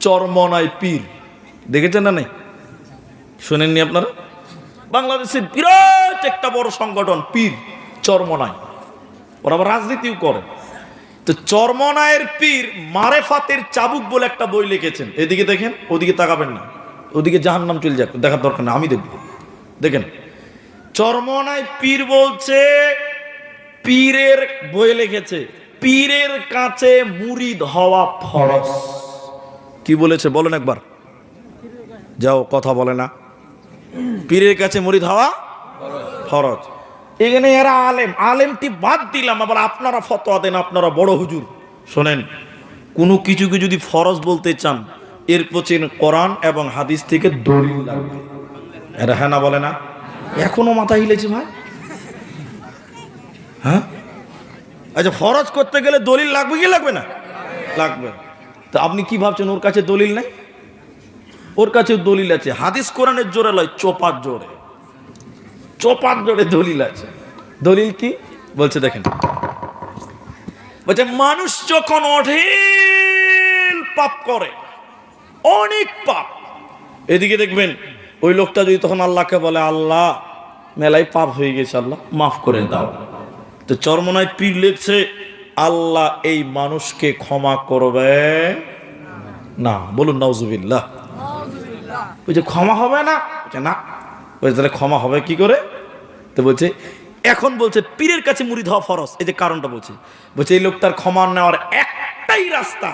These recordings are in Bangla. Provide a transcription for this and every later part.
চরমনায় পীর। দেখেছেন না নাই? শোনেননি আপনারা? বাংলাদেশের বিরাট একটা বড় সংগঠন, পীর চরমনায়। ওরা আবার রাজনীতিও করে। তো চরমনায়ের পীর মারেফাতের চাবুক বলে একটা বই লিখেছেন। এদিকে দেখেন, ওদিকে তাকাবেন না। ওদিকে জাহান নাম চলে যাক, দেখার দরকার না আমি দেখব। দেখেন, চরমনায় পীর বলছে, পীরের বই লিখেছে, পীরের কাছে মুরিদ হওয়া ফরজ। কি বলেছে বলেন একবার। যাও, কথা বলে না। পীরের কাছে মুরিদ হওয়া ফরজ। এখানে এরা আলেম। আলেমটি বাদ দিলাম, আবার আপনারা ফতোয়া দেন, আপনারা বড় হুজুর। শোনেন, কোনো কিছুকে যদি ফরজ বলতে চান, এর পচেন কোরআন এবং হাদিস থেকে দলিল লাগবে। এরা হ্যাঁ না বলে না? এখনও মাথা হিলেছে ভাই? হ্যাঁ? আচ্ছা ফরজ করতে গেলে দলিল লাগবে কি লাগবে না? লাগবে। তো আপনি কি ভাবছেন, ওর কাছে দলিল নাই? ওর কাছে দলিল আছে। হাদিস কোরআনের জোরে লয়, চোপার জোরে। চোপার জোরে দলিল আছে। দলিল কি? বলছে, দেখেন। বলছে, মানুষ যখন অঢেল পাপ করে, অনেক পাপ। এদিকে দেখবেন, ওই লোকটা যদি তখন আল্লাহকে বলে, আল্লাহ, মেলায় পাপ হয়ে গেছে, আল্লাহ, মাফ করে দাও। তো চরমনায় পীর লিখছে আল্লাহ এই মানুষকে ক্ষমা করবে না। বলুন, নাউজুবিল্লাহ। ওই যে ক্ষমা হবে না, বলছে না। বলছে, তাহলে ক্ষমা হবে কি করে? তো বলছে, এখন বলছে, পীরের কাছে মুড়ি হওয়া ফরস এই যে কারণটা বলছে। বলছে, এই লোকটার ক্ষমা নেওয়ার একটাই রাস্তা।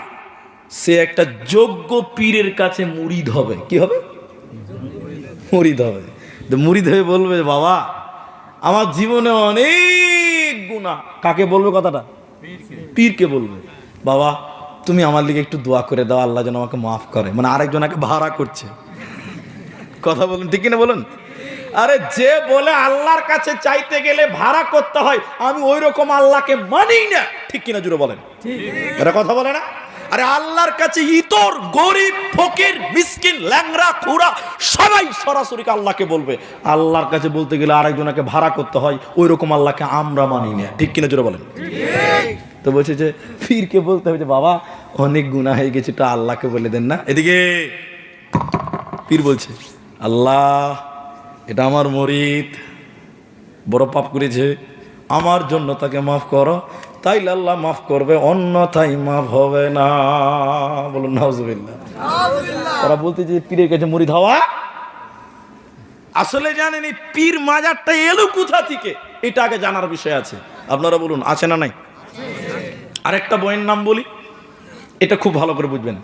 সে একটা যোগ্য পীরের কাছে মুড়িদ হবে কি হবে? মুড়িদ হবে তো মুড়িদ হয়ে বলবে, বাবা, আমার জীবনে অনেক গুণা কাকে বলবে কথাটা? পীরকে বলবে, বাবা, তুমি আমার লিগে একটু দোয়া করে দাও, আল্লাহ যেন আমাকে মাফ করে। মানে আরেকজনকে ভাড়া করছে। কথা বলুন, ঠিক কিনা বলুন? আরে, যে বলে আল্লাহর কাছে চাইতে গেলে ভাড়া করতে হয়, আমি ওই রকম আল্লাহকে মানি না। ঠিক কিনা জুড়ে বলেন? এটা কথা বলে না? আরে, আল্লাহর কাছে ইতর, গরিব, ফকির, মিসকিন ল্যাংরা খুরা সবাই সরাসরি আল্লাহকে বলবে। আল্লাহর কাছে বলতে গেলে আরেকজনকে ভাড়া করতে হয় ওই রকম আল্লাহকে আমরা মানি না। ঠিক কিনা জুড়ে বলেন? তো বলছে যে ফিরকে বলতে হবে যে বাবা অনেক গুণা হয়ে গেছে তো আল্লাহকে বলে দেন না। এদিকে পীর বলছে আল্লাহ এটা আমার মরিদ বড় পাপ করেছে আমার জন্য তাকে মাফ করো তাইলে আল্লাহ মাফ করবে অন্যথায় মাফ হবে না। বলুন নাউজুবিল্লাহ। ওরা বলতে যে পীরের কাছে মরিদ হওয়া? আসলে জানেন এই পীর মাজারটা এলো কোথা থেকে? এটা আগে জানার বিষয় আছে। আপনারা বলুন আছে না নাই? আরেকটা বইয়ের নাম বলি? এটা খুব ভালো করে বুঝবেন।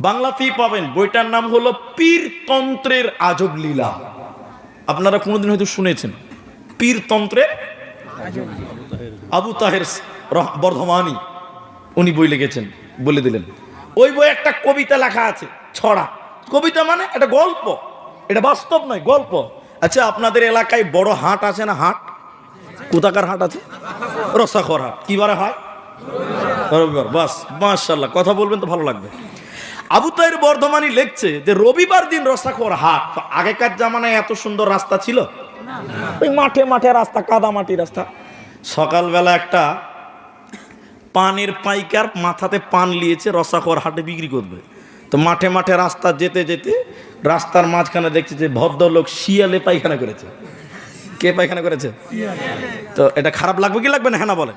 বাংলাতেই পাবেন। বইটার নাম হলো পীরতন্ত্রের আজব লীলা। আপনারা কোনোদিন হয়তো শুনেছেন, পীরতন্ত্রের আবু তাহের রহ- বর্ধমানি উনি বই লিখেছেন, বলে দিলেন। ওই বই একটা কবিতা লেখা আছে, ছড়া। কবিতা মানে একটা গল্প। এটা বাস্তব নয়, গল্প। আচ্ছা আপনাদের এলাকায় বড় হাট আছে না হাট? কোথাকার হাট আছে? রসাখর হাট। কি বারে হয়? রবিবার বাস মাশাল্লাহ কথা বলবেন তো ভালো লাগবে। আবু তাইর বর্ধমানি লিখছে যে, রবিবার দিন রসাখর হাট। আগেকার জামানায় এত সুন্দর রাস্তা ছিল? ওই মাঠে মাঠে রাস্তা, কাদা মাটি রাস্তা। সকালবেলা একটা পানের পাইকার মাথাতে পান নিয়েছে রসাখর হাটে বিক্রি করবে। তো মাঠে মাঠে রাস্তা যেতে যেতে রাস্তার মাঝখানে দেখছে যে, ভদ্রলোক শিয়ালে পায়খানা করেছে। কে পায়খানা করেছে? তো এটা খারাপ লাগবে কি লাগবে না? হ্যাঁ না বলেন।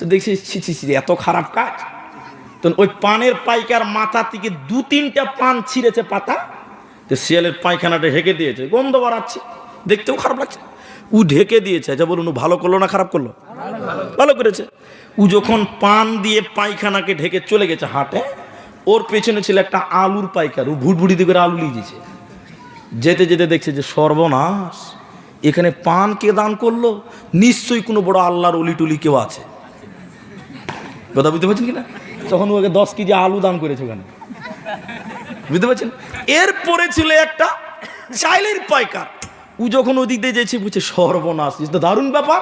তো দেখছি ছি ছি ছি এত খারাপ কাজ? তো ওই পানের পাইকার মাথা থেকে দু তিনটা পান ছিঁড়েছে পাতা তো শিয়ালের পায়খানাটা ঢেকে দিয়েছে, গন্ধ বাড়াচ্ছে, দেখতেও খারাপ লাগছে। উ ঢেকে দিয়েছে আচ্ছা বলুন ভালো করল না খারাপ করল? ভালো করেছে। উ যখন পান দিয়ে পায়খানাকে ঢেকে চলে গেছে হাটে, ওর পেছনে ছিল একটা আলুর পাইকার, ও ভুটভুটি দিয়ে করে আলু যেছে যেতে যেতে দেখছে যে সর্বনাশ, এখানে পান কে দান করল? নিশ্চয়ই কোনো বড় আল্লাহর অলি টুলি কেউ আছে। কথা বুঝতে পারছেন কিনা? তখন ওকে দশ কেজি আলু দান করেছে ওখানে। বুঝতে পারছেন? এরপরে ছিল একটা চাইলের পাইকার। ও যখন ওদিক দিয়ে যেছে বুঝছে সর্বনাশ। এটা তো দারুণ ব্যাপার।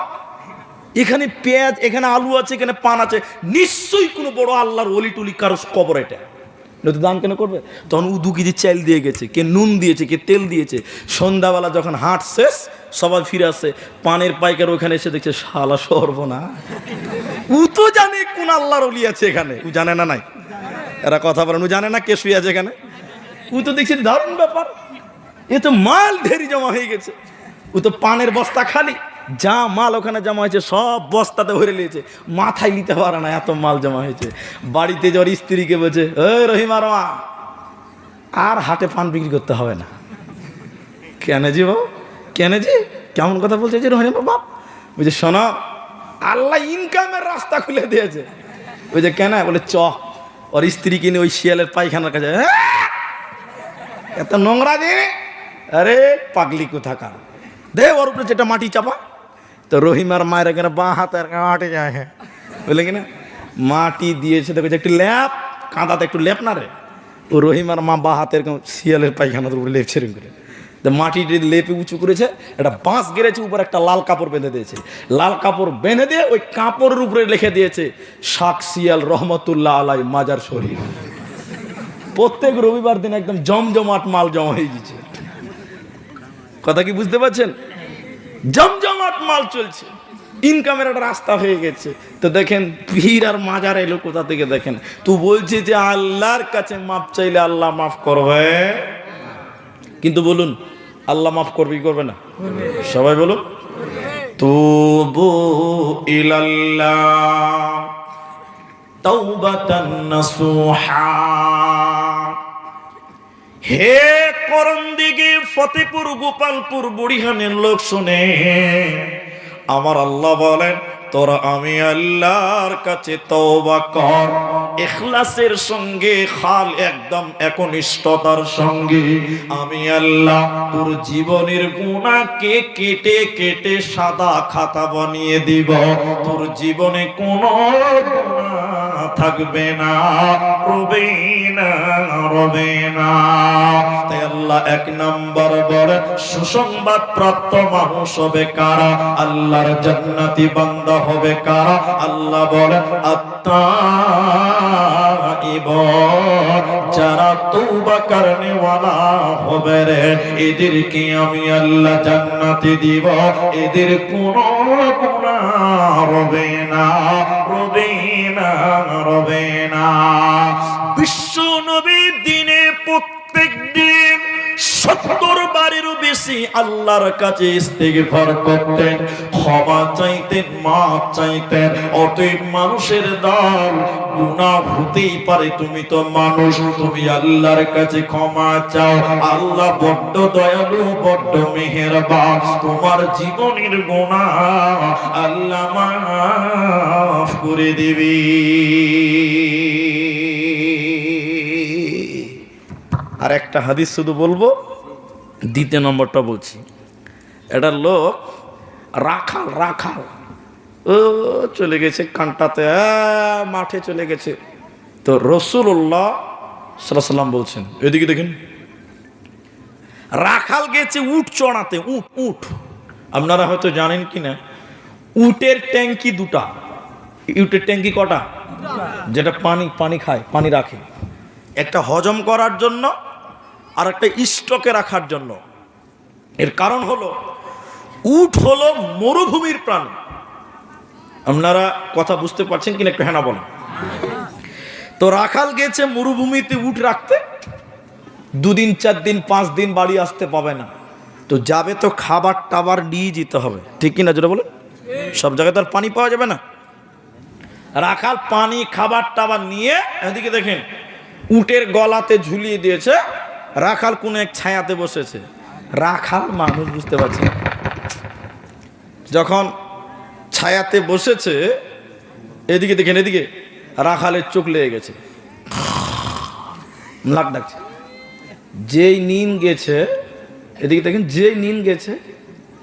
এখানে পেঁয়াজ এখানে আলু আছে এখানে পান আছে। নিশ্চয়ই কোনো বড় আল্লাহর অলি টুলি কারও কবর এটা। নয়তো দান কেন করবে? তখন ও দু কেজি চাল দিয়ে গেছে, কে নুন দিয়েছে, কে তেল দিয়েছে। সন্ধ্যাবেলা যখন হাট শেষ, সবাই ফিরে আসছে পানের পাইকার ওখানে এসে দেখছে, শালা সর্বনা উ তো জানে কোন আল্লাহর অলি আছে এখানে। উ জানে না নাই? এরা কথা বলেন ও জানে না কে শুয়ে আছে এখানে? উ তো দেখছি দারুণ ব্যাপার। এ তো মাল ঢেরি জমা হয়ে গেছে। ও তো পানের বস্তা খালি। যা মাল ওখানে জমা হয়েছে, সব বস্তাতে ভরে নিয়েছে। মাথায় নিতে পারে না এত মাল জমা হয়েছে। বাড়িতে যাওয়ার স্ত্রীকে বলছে ওই রহিমার মা, আর হাটে পান বিক্রি করতে হবে না। কেন জি বাবু? কেন জি কেমন কথা বলছে যে রহিমা বাপ বলছে শোনো, আল্লাহ ইনকামের রাস্তা খুলে দিয়েছে। ওই যে কেন? বলে, চ, ওর স্ত্রী কিনে ওই শিয়ালের পায়খানার কাছে। "হ্যাঁ? এত নোংরা যে? আরে, পাগলি কোথাকার? দে, ওর উপরে যেটা মাটি চাপা। তো রহিমার মায়ের এখানে বাঁ হাতের মাটি যায় হ্যাঁ। বুঝলে কিনা মাটি দিয়েছে দেখো যে একটু ল্যাপ কাঁদাতে একটু ল্যাপ না রে? ও রহিমার মা বা হাতের এরকম শিয়ালের পায়খানার উপরে লেপ ছেড়ে করে। তো মাটি লেপে উঁচু করেছে, একটা বাঁশ গেড়েছে, উপর একটা লাল কাপড় বেঁধে দিয়েছে। লাল কাপড় বেঁধে দিয়ে ওই কাপড়ের উপরে লিখে দিয়েছে, শাক শিয়াল রহমতুল্লাহ আলাই মাজার শরীর প্রত্যেক রবিবার দিন একদম জমজমাট মাল জমা হয়ে গেছে। কথা কি বুঝতে পারছেন? জমজমাট মাল চলছে। ইনকামের একটা রাস্তা হয়ে গেছে। তো দেখেন, ভিড় আর মাজার এলো কোথা থেকে দেখেন? তো বলছে যে আল্লাহর কাছে মাপ চাইলে আল্লাহ মাফ করবে। কিন্তু বলুন, আল্লাহ মাফ করবে কি করবে না? সবাই বলুন। তুবু ইলাল্লাহ, তাওবাতান নাসুহা। হে করণ দিকে ফতেপুর, গোপালপুর, বুড়িহানের লোক শুনে। আমার আল্লাহ বলেন, তোরা আমি আল্লাহর কাছে তওবা কর। ইখলাসের সঙ্গে, খাল একদম একনিষ্ঠতার সঙ্গে। আমি আল্লাহ তোর জীবনের গুণাকে কেটে কেটে সাদা খাতা বানিয়ে দিব। তোর জীবনে কোনো গুনাহ থাকবে না রবে না রবে না। আল্লাহ এক নম্বর বড় সুসংবাদ প্রাপ্ত মানুষ হবে কারা? আল্লাহর জান্নাতি বান্দা হবে কারা? আল্লাহ বলে আত্মা যারা তৌবা করনে ওয়ালা হবে রে, এদেরকে আমি আল্লাহ জান্নাতি দিব। এদের কোনো রবেনা রবেনা রবে না রবে না বিশ্ব দিন সত্তর বারেরও বেশি আল্লাহর কাছে ইস্তেগফার করতেন, ক্ষমা চাইতেন মাপ চাইতেন। অতএব মানুষের দল গুনাহ হতেই পারে, তুমি তো মানুষ, তুমি আল্লাহর কাছে ক্ষমা চাও। আল্লাহ বড্ড দয়ালু, বড্ড মেহেরবান। তোমার জীবনের গুনাহ আল্লাহ মাফ করে দেবে। আর একটা হাদিস শুধু বলব দ্বিতীয় নম্বরটা বলছি। এটা লোক রাখাল রাখাল। ও, চলে গেছে কানটাতে মাঠে চলে গেছে। তো রসুল্লাহ সাল্লাম বলছেন, এদিকে দেখেন। রাখাল গেছে উট চড়াতে, উট উট। আপনারা হয়তো জানেন কি না উটের ট্যাঙ্কি দুটা। উটের ট্যাঙ্কি কটা? যেটা পানি পানি খায়, পানি রাখে। একটা হজম করার জন্য আর একটা স্টকে রাখার জন্য। এর কারণ হলো, উট হলো মরুভূমির প্রাণ। আপনারা কথা বুঝতে পারছেন কিনা একটু হ্যাঁ বলেন। তো রাখাল গেছে মরুভূমিতে উট রাখতে। দুদিন, চার দিন, পাঁচ দিন বাড়ি আসতে পাবে না। তো যাবে তো খাবার টাবার নিয়ে যেতে হবে। ঠিক কিনা যেটা বলেন? সব জায়গায় তো আর পানি পাওয়া যাবে না। রাখাল পানি, খাবার টাবার নিয়ে, এদিকে দেখেন, উটের গলাতে ঝুলিয়ে দিয়েছে। রাখাল কোন এক ছায়াতে বসেছে। রাখাল মানুষ বুঝতে পারছি। যখন ছায়াতে বসেছে, এদিকে দেখেন, এদিকে রাখালের চোখ লেগে গেছে। লাগ ডাকছে। যেই নিন গেছে, এদিকে দেখেন, যেই নিন গেছে,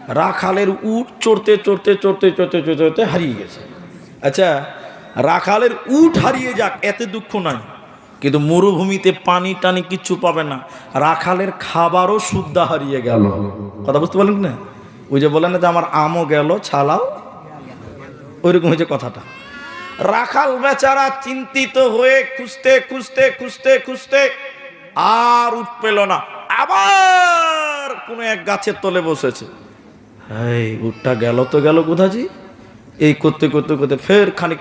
রাখালের উট চড়তে চড়তে চড়তে চড়তে চড়তে চড়তে হারিয়ে গেছে। আচ্ছা রাখালের উট হারিয়ে যাক, এতে দুঃখ নাই। কিন্তু মরুভূমিতে পানি টানি কিচ্ছু পাবে না। রাখালের খাবারও শুদ্ধ হারিয়ে গেল। কথা বুঝতে পারলেন না? ওই যে বলেন যে আমার আমও গেল, ছালাও ওইরকম হয়েছে কথাটা। রাখাল বেচারা চিন্তিত হয়ে খুঁজতে খুঁজতে খুঁজতে খুঁজতে আর উঠ পেল না। আবার কোনো এক গাছের তলে বসেছে। এই উঠটা গেল তো গেল কোথাজি এই করতে করতে করতে ফের খানিক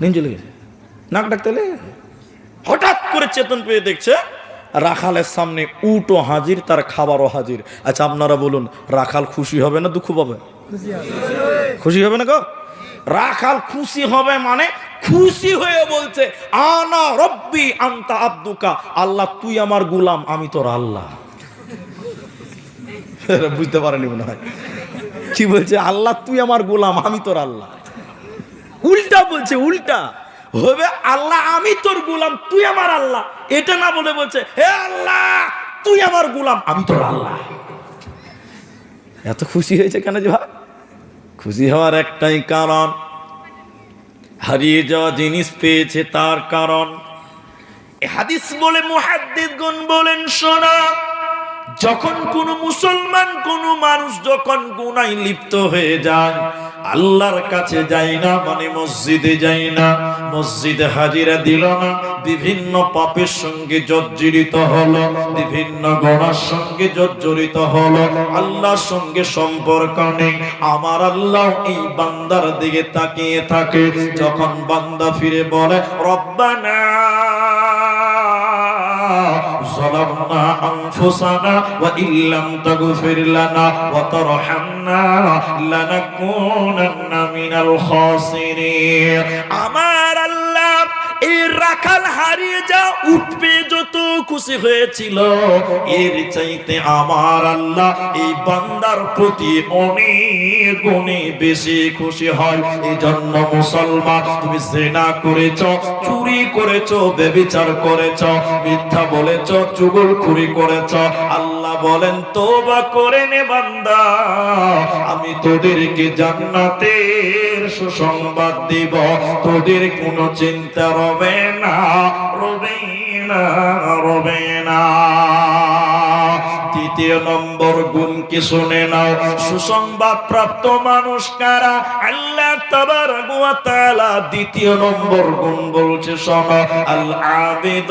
নিন চলে গেছে। নাক ডাকতে। হঠাৎ করে চেতন পেয়ে দেখছে রাখালের সামনে উটও হাজির, তার খাবারও হাজির। আচ্ছা আপনারা বলুন, রাখাল খুশি হবে না দুঃখ পাবে? খুশি হবে না গো? রাখাল খুশি হবে মানে খুশি হয়ে বলছে, আনা রব্বি আন্তা আব্দুকা। আল্লাহ, তুই আমার গুলাম, আমি তোর আল্লাহ। বুঝতে পারেনি মনে হয়। কি বলছে? আল্লাহ, তুই আমার গোলাম, আমি তোর আল্লাহ। উল্টা বলছে, উল্টা। হবে আল্লাহ, আমি তোর গুলাম, তুই আমার আল্লাহ। এটা না বলে বলছে, হে আল্লাহ, তুই আমার গুলাম, আমি তোর আল্লাহ। এত খুশি হয়েছে কেন যে ভাই? খুশি হওয়ার একটাই কারণ, হারিয়ে যাওয়া জিনিস পেয়েছে তার কারণ। হাদিস বলে মুহাদ্দিদ গুণ বলেন, শোনা, যখন কোন মুসলমান, কোন মানুষ যখন গুনায় লিপ্ত হয়ে যায় আল্লাহর কাছে যাই না মানে মসজিদে যাই না, মসজিদে হাজিরা দিল না, বিভিন্ন পাপের সঙ্গে জর্জরিত হলো, বিভিন্ন গড়ার সঙ্গে জর্জরিত হলো, আল্লাহর সঙ্গে সম্পর্ক নেই। আমার আল্লাহ এই বান্দার দিকে তাকিয়ে থাকে, যখন বান্দা ফিরে বলে, রব্বানা أنفسنا وإن لم تغفر لنا وترحمنا لنكونن من الخاسرين أمار الله এই রাখাল হারিয়ে যা উঠবে যত খুশি হয়েছিল। এর চাইতে আমার আল্লাহ এই বান্দার প্রতি অনেক গুণে বেশি খুশি হয়। এই জন্য মুসলমান, তুমি জেনা করেছ, চুরি করেছ, বেবিচার করেছ, মিথ্যা বলেছ চুগল খুরি করেছ। আল্লাহ বলেন, তোবা করে নে বান্দা, আমি তোদেরকে জান্নাতের সুসংবাদ দিব। তোদের কোনো চিন্তা রবে না রবে না রবে না। দ্বিতীয় নম্বর গুণ কি শুনে নাও। সুসংবাদ প্রাপ্ত মানুষ কারা? আল্লাহ তাবারক ওয়া তাআলা দ্বিতীয় নম্বর গুণ বলছে, শোনো আল আবিদ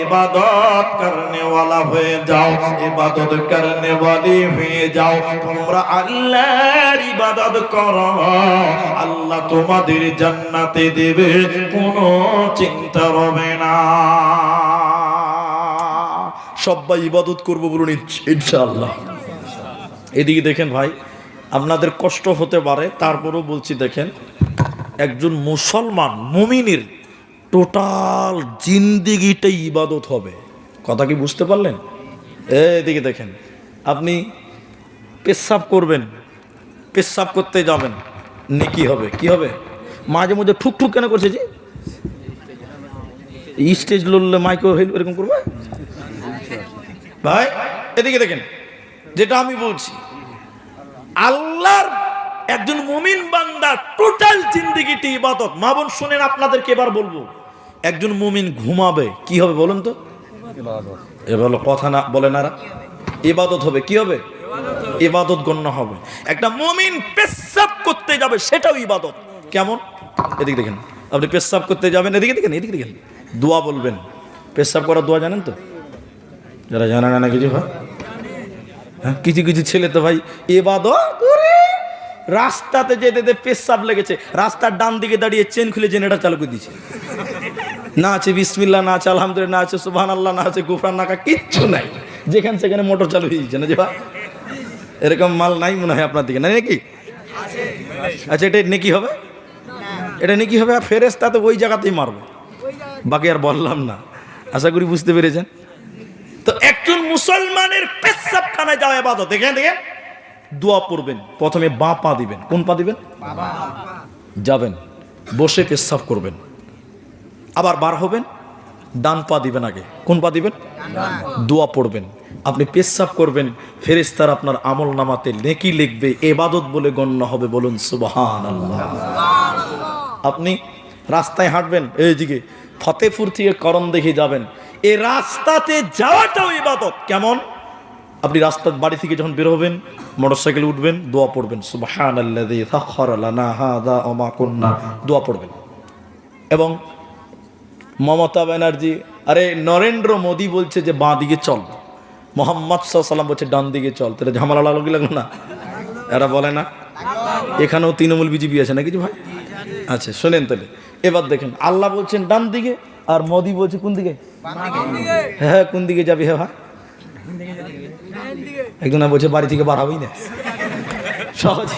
ইবাদত করনে ওয়ালা হয়ে যাও, ইবাদত করনে ওয়ালি হয়ে যাও। তোমরা আল্লাহর ইবাদত করো। আল্লাহ তোমাদের জান্নাতে দেবে, কোনো চিন্তা হবে না। সবাই ইবাদত করব বলুন, ইনশ- ইনশাআল্লাহ। এদিকে দেখেন ভাই, আপনাদের কষ্ট হতে পারে, তারপরেও বলছি দেখেন, একজন মুসলমান, মুমিনের টোটাল জিন্দিগিটাই ইবাদত হবে। কথা কি বুঝতে পারলেন? এদিকে দেখেন, আপনি পেশাব করবেন, পেশাব করতে যাবেন, নেকি হবে, কি হবে? মাঝে মধ্যে ঠুক ঠুক কেন করছে যে? স্টেজ লড়লে মাইক্রো হেল্প এরকম করবে? ভাই, এদিকে দেখেন, যেটা আমি বলছি, আল্লাহর একজন মুমিন বান্দা টোটাল জিন্দিগিটি ইবাদত। মা বোন, শুনেন আপনাদেরকে এবার বলব, একজন মুমিন ঘুমাবে, কি হবে বলুন তো? এবার কথা না, বলে না ইবাদত হবে, কি হবে? ইবাদত গণ্য হবে। একটা মুমিন পেশাব করতে যাবে, সেটাও ইবাদত। কেমন? এদিকে দেখেন, আপনি পেশাব করতে যাবেন, এদিকে দেখেন এদিকে দেখেন, দোয়া বলবেন। পেশাব করার দোয়া জানেন তো? যারা জানে না না কিছু ভাই হ্যাঁ, কিছু কিছু ছেলে তো ভাই এবাদত রাস্তাতে যেতে যেতে পেশাব লেগেছে। রাস্তার ডান দিকে দাঁড়িয়ে চেন খুলে জেনারেটার চালু করে দিয়েছে। না আছে বিসমিল্লা না আছে আলহামদুলিল্লাহ না আছে সুবহান আল্লাহ না আছে গুফরান নাকা কিচ্ছু নাই। যেখানে সেখানে মোটর চালু হয়ে যাচ্ছে না যে ভাই? এরকম মাল নাই মনে হয় আপনার দিকে না নাকি? আচ্ছা এটা নেকি হবে? এটা নেকি হবে ফেরেস্তা তো ওই জায়গাতেই মারবে। বাকি আর বললাম না। আশা করি বুঝতে পেরেছেন। মুসলমানের পেশাবখানায় যাওয়া এবাদত দেখেন দেখেন। দোয়া পড়বেন, প্রথমে বাঁ পা দিবেন। কোন পা দিবেন? যাবেন। বসে পেশাব করবেন। আবার বার হবেন, ডান পা দিবেন আগে। কোন পা দিবেন? দোয়া পড়বেন। আপনি পেশাব করবেন ফেরেস্তার আপনার আমল নামাতে নেকি লিখবে এবাদত বলে গণ্য হবে বলুন সুবহান আপনি রাস্তায় হাঁটবেন এইদিকে ফতেপুর থেকে করণ দেখে যাবেন এই রাস্তাতে যাওয়াটাও ইবাদত। কেমন? আপনি রাস্তার বাড়ি থেকে যখন বের হবেন, মোটরসাইকেল উঠবেন, দোয়া পড়বেন। দোয়া পড়বেন। এবং মমতা ব্যানার্জি, আরে নরেন্দ্র মোদী বলছে যে বাঁ দিকে চল। মোহাম্মদ সাল্লাম বলছে ডান দিকে চল। তাহলে ঝামেলা লাগল লাগল না? এরা বলে না। এখানেও তৃণমূল বিজেপি আছে না কিছু ভাই? আচ্ছা শোনেন তাহলে। এবার দেখেন, আল্লাহ বলছেন ডান দিকে আর মোদি বলছে কোন দিকে? হ্যাঁ হ্যাঁ কোন দিকে যাবি হে ভাই? একজন বলছে বাড়ি থেকে বার হবেই না। সহজ